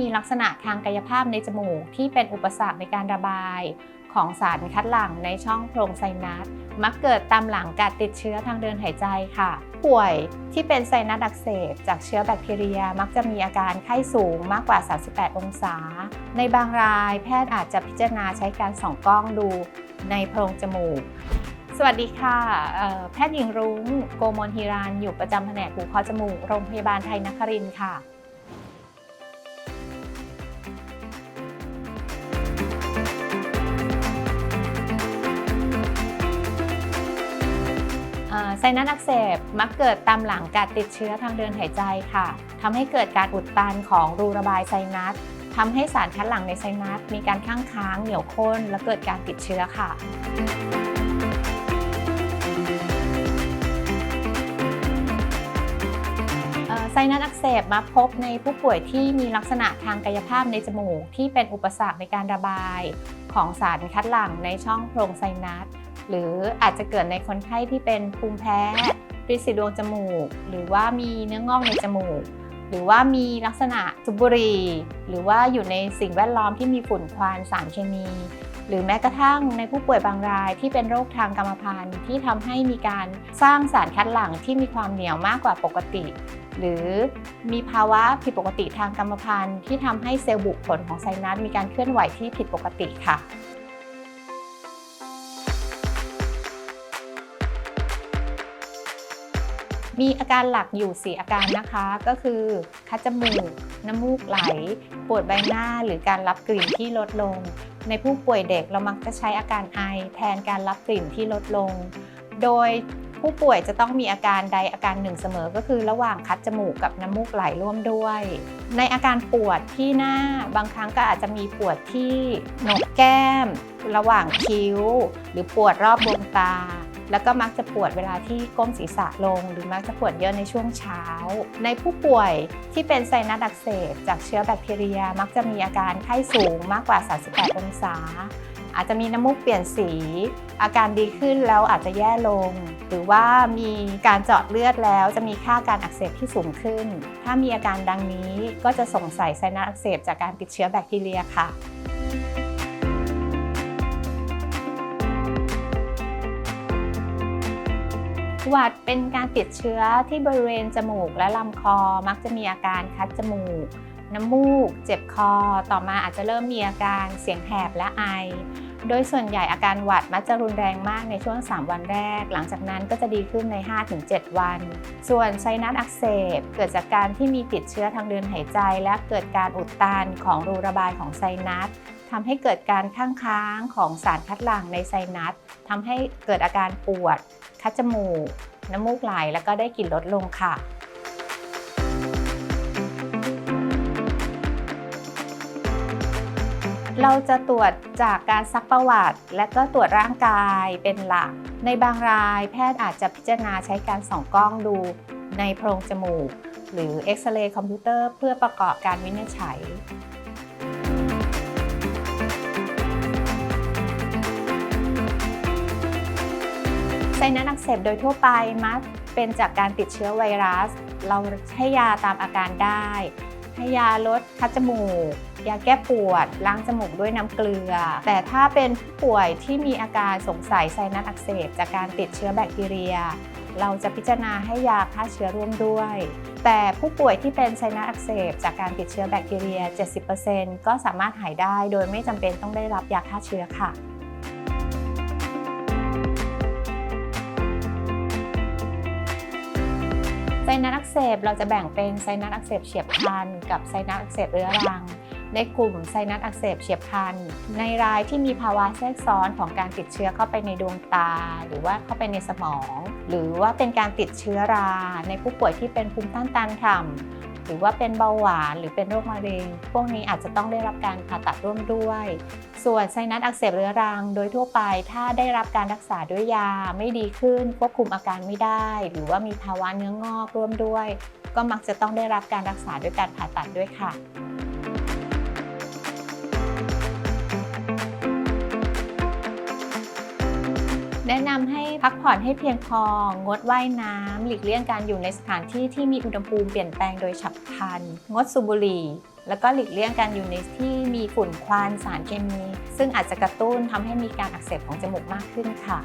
มีลักษณะทางกายภาพในจมูก ที่เป็นอุปสรรคในการระบายของสารคัดหลั่งในช่องโพรงไซนัส มักเกิดตามหลังการติดเชื้อทางเดินหายใจค่ะ ป่วยที่เป็นไซนัสอักเสบจากเชื้อแบคทีเรีย มักจะมีอาการไข้สูงมากกว่า 38 องศา ในบางรายแพทย์อาจจะพิจารณาใช้การส่องกล้องดูในโพรงจมูก สวัสดีค่ะ แพทย์หญิงรุ้ง โกมลฮีรันอยู่ประจำแผนกหูคอจมูก โรงพยาบาลไทยนครินทร์ค่ะ ไซนัสอักเสบมักเกิดตามหลังการติดเชื้อทางเดินหายใจค่ะทำให้เกิดการอุดตันของรูระบายไซนัสทำให้สารคัดหลั่งในไซนัสมีการข้างค้างเหนียวข้น และเกิดการติดเชื้อค่ะไซนัสอักเสบมาพบในผู้ป่วยที่มีลักษณะทางกายภาพในจมูก ที่เป็นอุปสรรคในการระบาย ของสารคัดหลั่งในช่องโพรงไซนัส หรืออาจจะเกิดในคนไข้ที่เป็นภูมิแพ้ริดสีดวงจมูก หรือว่ามีเนื้องอกในจมูก หรือว่ามีลักษณะสูบบุรี หรือว่าอยู่ในสิ่งแวดล้อมที่มีฝุ่นควันสารเคมี หรือแม้กระทั่งในผู้ป่วยบางรายที่เป็นโรคทางกรรมพันธุ์ที่ทำให้มีการสร้างสารคัดหลั่งที่มีความเหนียวมากกว่าปกติ หรือมีภาวะผิดปกติทางกรรมพันธุ์ที่ทำให้เซลล์บุขนของไซนัสมีการเคลื่อนไหวที่ผิดปกติค่ะ มีอาการหลักอยู่ 4 อาการนะคะ ก็คือคัดจมูก น้ำมูกไหล ปวดใบหน้าหรือการรับกลิ่นที่ลดลง ในผู้ป่วยเด็กเรามักจะใช้อาการไอ แทนการรับกลิ่นที่ลดลง โดยผู้ป่วยจะต้องมีอาการใดอาการหนึ่งเสมอ ก็คือระหว่างคัดจมูกกับน้ำมูกไหลร่วมด้วย ในอาการปวดที่หน้าบางครั้งก็อาจจะมีปวดที่หนกแก้ม ระหว่างคิ้ว หรือปวดรอบดวงตา แล้วก็มักจะปวดเวลาที่ก้มศีรษะลง หรือมักจะปวดเยอะในช่วงเช้า ในผู้ป่วยที่เป็นไซนัสอักเสบจากเชื้อแบคทีเรีย มักจะมีอาการไข้สูงมากกว่า 38 องศา อาจจะมีน้ำมูกเปลี่ยนสี อาการดีขึ้นแล้วอาจจะแย่ลง หรือว่ามีการเจาะเลือดแล้วจะมีค่าการอักเสบที่สูงขึ้น ถ้ามีอาการดังนี้ก็จะสงสัยไซนัสอักเสบจากการติดเชื้อแบคทีเรียค่ะ หวัดเป็นการติดเชื้อที่บริเวณจมูกและลำคอมักจะมีอาการคัดจมูก น้ำมูก เจ็บคอ ต่อมาอาจจะเริ่มมีอาการเสียงแหบและไอ โดยส่วนใหญ่อาการหวัดมักจะรุนแรงมากในช่วง 3 วันแรก หลังจากนั้นก็จะดีขึ้นใน 5-7 วัน ส่วนไซนัสอักเสบเกิดจากการที่มีติดเชื้อทางเดินหายใจ และเกิดการอุดตันของรูระบายของไซนัส ทำให้เกิดการข้างค้างของสารคัดหลั่งในไซนัสทำให้เกิดอาการปวด คัดจมูก น้ำมูกไหล แล้วก็ได้กลิ่นลดลงค่ะเราจะตรวจจากการซักประวัติ และก็ตรวจร่างกายเป็นหลัก ในบางรายแพทย์อาจจะพิจารณาใช้การส่องกล้องดูในโพรงจมูก หรือเอ็กซเรย์คอมพิวเตอร์เพื่อประกอบการวินิจฉัย ไซนัสอักเสบโดยทั่วไปมักเป็นจากการติดเชื้อไวรัส เราให้ยาตามอาการได้ ให้ยาลดคัดจมูก ยาแก้ปวด ล้างจมูกด้วยน้ำเกลือ แต่ถ้าเป็นผู้ป่วยที่มีอาการสงสัยไซนัสอักเสบจากการติดเชื้อแบคทีเรีย เราจะพิจารณาให้ยาฆ่าเชื้อร่วมด้วย แต่ผู้ป่วยที่เป็นไซนัสอักเสบจากการติดเชื้อแบคทีเรีย 70%ก็สามารถหายได้โดยไม่จำเป็นต้องได้รับยาฆ่าเชื้อค่ะ ไซนัสอักเสบเราจะแบ่งเป็นไซนัสอักเสบเฉียบพลันกับไซนัสอักเสบเรื้อรัง ในกลุ่มไซนัสอักเสบเฉียบพลันในรายที่มีภาวะแทรกซ้อนของการติดเชื้อเข้าไปในดวงตา หรือว่าเข้าไปในสมอง หรือว่าเป็นการติดเชื้อรา ในผู้ป่วยที่เป็นภูมิต้านทานต่ำ หรือว่าเป็นเบาหวานหรือเป็นโรคมะเร็ง พวกนี้อาจจะต้องได้รับการผ่าตัดร่วมด้วย ส่วนไซนัสอักเสบเรื้อรัง โดยทั่วไปถ้าได้รับการรักษาด้วยยาไม่ดีขึ้นควบคุมอาการไม่ได้ หรือว่ามีภาวะเนื้องอกร่วมด้วย ก็มักจะต้องได้รับการรักษาด้วยการผ่าตัดด้วยค่ะ แนะนำให้พักผ่อนให้เพียงพอ งดว่ายน้ำ หลีกเลี่ยงการอยู่ในสถานที่ที่มีอุณหภูมิเปลี่ยนแปลงโดยฉับพลัน งดสูบบุหรี่ แล้วก็หลีกเลี่ยงการอยู่ในที่มีฝุ่นควันสารเคมี ซึ่งอาจจะกระตุ้นทำให้มีการอักเสบของจมูกมากขึ้นค่ะ